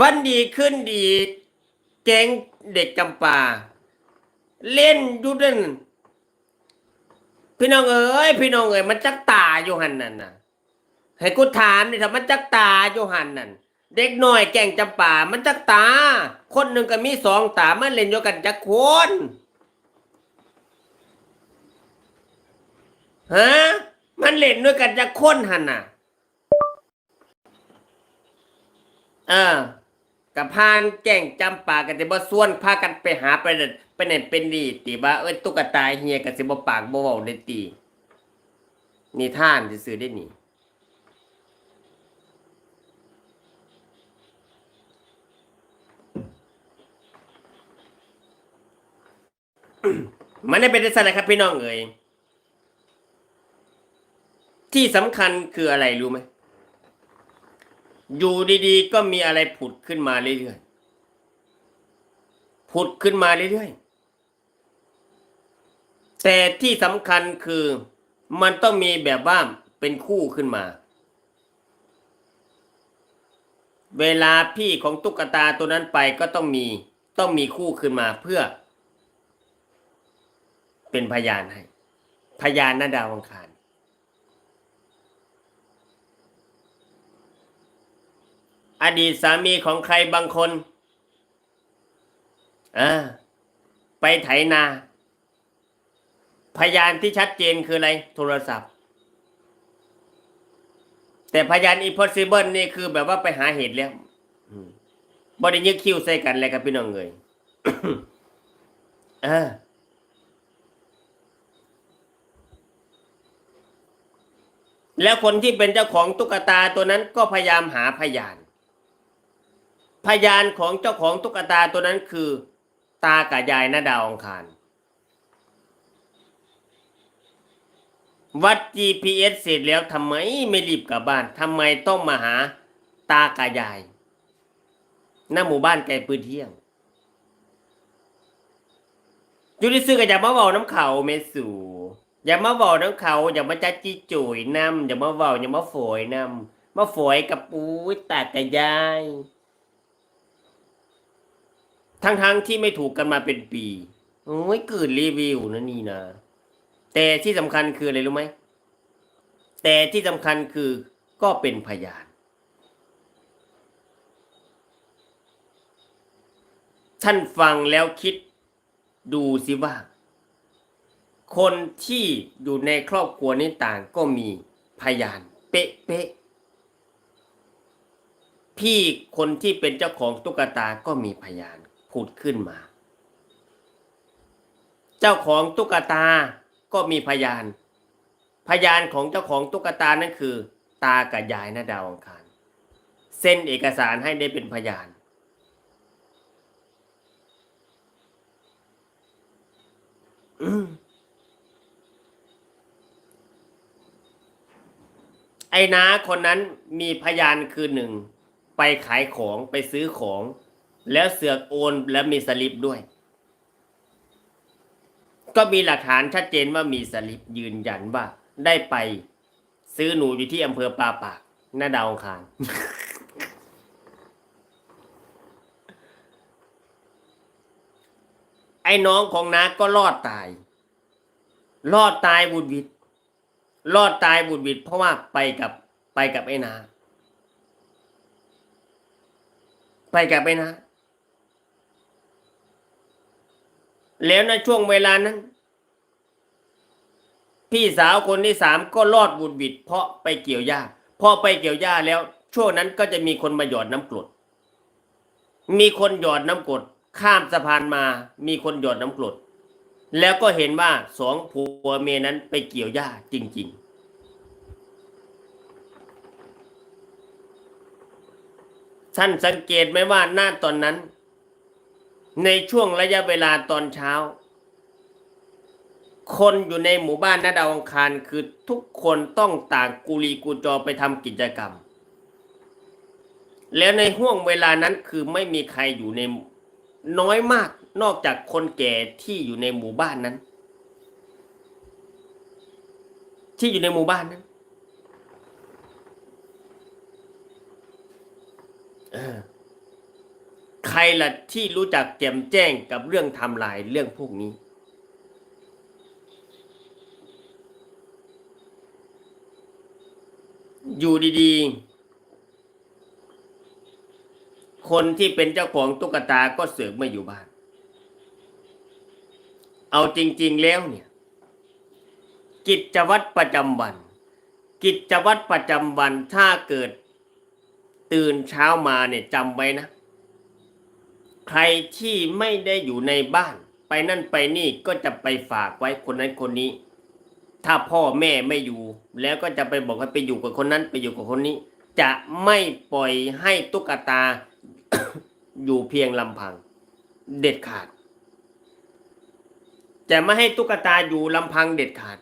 วันดีขึ้นดี แก๊งเด็กจำปา เล่นยุดนั่นพี่น้องเอ้ยพี่น้องเอ้ยมันจักตาอยู่หันนั่นน่ะ ให้กูถามนี่ถ้ามันจักตาอยู่หันนั่นเด็กน้อยแก่งจำปา มันจักตา คนหนึ่งก็มีสองตา มันเล่นอยู่กันจักคนฮะมันเล่นด้วยกันจักคนหันน่ะเออ กับพานแก่งจำปากันจะบ่ส่วนพากันไปหาไปเด็ดไปเน็ตเป็นดีติว่าเอ้ยตุ๊กตาเฮียกันสิบ่ปากบ่เว้าได้ตีนี่ท่านสิซื้อได้นี่มันได้เป็นได้สนะครับพี่น้องเอ๋ยที่สำคัญคืออะไรรู้ไหม อยู่ดีๆ ก็มีอะไรผุดขึ้นมาเรื่อยๆ ผุดขึ้นมาเรื่อยๆ แต่ที่สำคัญคือมันต้องมีแบบว่าเป็นคู่ขึ้นมา เวลาพี่ของตุ๊กตาตัวนั้นไปก็ต้องมีต้องมีคู่ขึ้นมาเพื่อ เป็นพยานให้ พยานหน้าดาวอังคาร อดีตสามีของใครบางคนอ่าไปไถนา พยานที่ชัดเจนคืออะไร โทรศัพท์ แต่พยาน impossible นี่คือแบบว่าไปหาเหตุแล้วอืมบไดิยึกคิวใส่กันเลยครับพี่น้องเลยเออแล้วคนที่เป็นเจ้าของตุ๊กตาตัวนั้นก็พยายามหาพยาน พยานของเจ้าของตุ๊กตาตัวนั้นคือ ตากับยายนาดาวองคาร วัด GPS เสร็จแล้วทำไมไม่รีบกลับบ้านทำไมต้องมาหาตากับยายหน้าหมู่บ้านไกลปืนเที่ยงอยู่ที่ซื้อก็อย่ามาเว้าน้ำเขาเมสูอย่ามาเว้าน้ำเขาอย่ามาจัดจีจุยน้ำอย่ามาเว้าอย่ามาฝอยน้ำมาฝอยกับปูตากับยาย ทั้งๆที่ไม่ถูกกันมาเป็นปีโอ้ยเกิดรีวิวนะนี่นะ แต่ที่สำคัญคืออะไรรู้ไหม แต่ที่สำคัญคือก็เป็นพยาน ท่านฟังแล้วคิดดูสิว่า คนที่อยู่ในครอบครัวนี้ต่างก็มีพยาน เป๊ะเป๊ะๆพี่คนที่เป็นเจ้าของตุ๊กตาก็มีพยาน ผุดขึ้นมา เจ้าของตุ๊กตาก็มีพยาน พยานของเจ้าของตุ๊กตานั่นคือ ตากับยายนะดาวอังคารเซ็นเอกสารให้ได้เป็นพยานอไอ้น้าคนนั้นมีพยานคือหนึ่ง ไปขายของไปซื้อของ แล้วเสือกโอนแล้วมีสลิปด้วย ก็มีหลักฐานชัดเจนว่ามีสลิปยืนยันว่า ได้ไปซื้อหนูอยู่ที่อำเภอปาปากหน้าดาวอังคารไอ้น้องของน้าก็รอดตาย รอดตายบุดวิดรอดตายบุดวิดเพราะว่าไปกับไปกับไอ้นา ไปกับไอ้นา แล้วในช่วงเวลานั้น พี่สาวคนที่สามก็รอดบุดบิด เพราะไปเกี่ยวหญ้าพอไปเกี่ยวหญ้าแล้ว ช่วงนั้นก็จะมีคนมาหยอดน้ำกรด มีคนหยอดน้ำกรดข้ามสะพานมา มีคนหยอดน้ำกรด แล้วก็เห็นว่าสองผัวเมียนั้นไปเกี่ยวหญ้าจริง ๆท่านสังเกตไหมว่าหน้าตอนนั้น ในช่วงระยะเวลาตอนเช้า คนอยู่ในหมู่บ้านนาดาวังคารคือทุกคนต้องต่างกุลีกูจอไปทำกิจกรรม แล้วในห่วงเวลานั้นคือไม่มีใครอยู่ในน้อยมากนอกจากคนแก่ที่อยู่ในหมู่บ้านนั้น ที่อยู่ในหมู่บ้านนั้น เออ รล่ะที่รู้จักแจ่มแจ้งกับเรื่องทำลายเรื่องพวกนี้ อยู่ดีๆ คนที่เป็นเจ้าของตุ๊กตาก็เสือกไม่อยู่บ้าน เอาจริง ๆแล้วเนี่ย กิจวัตรประจำวัน กิจวัตรประจำวันถ้าเกิด ตื่นเช้ามาเนี่ยจำไว้นะ ใครที่ไม่ได้อยู่ในบ้าน ไปนั่นไปนี่ก็จะไปฝากไว้คนนั้นคนนี้ ถ้าพ่อแม่ไม่อยู่ แล้วก็จะไปบอกให้ไปอยู่กับคนนั้นไปอยู่กับคนนี้ จะไม่ปล่อยให้ตุ๊กตาอยู่เพียงลำพัง เด็ดขาด จะไม่ให้ตุ๊กตาอยู่ลำพังเด็ดขาด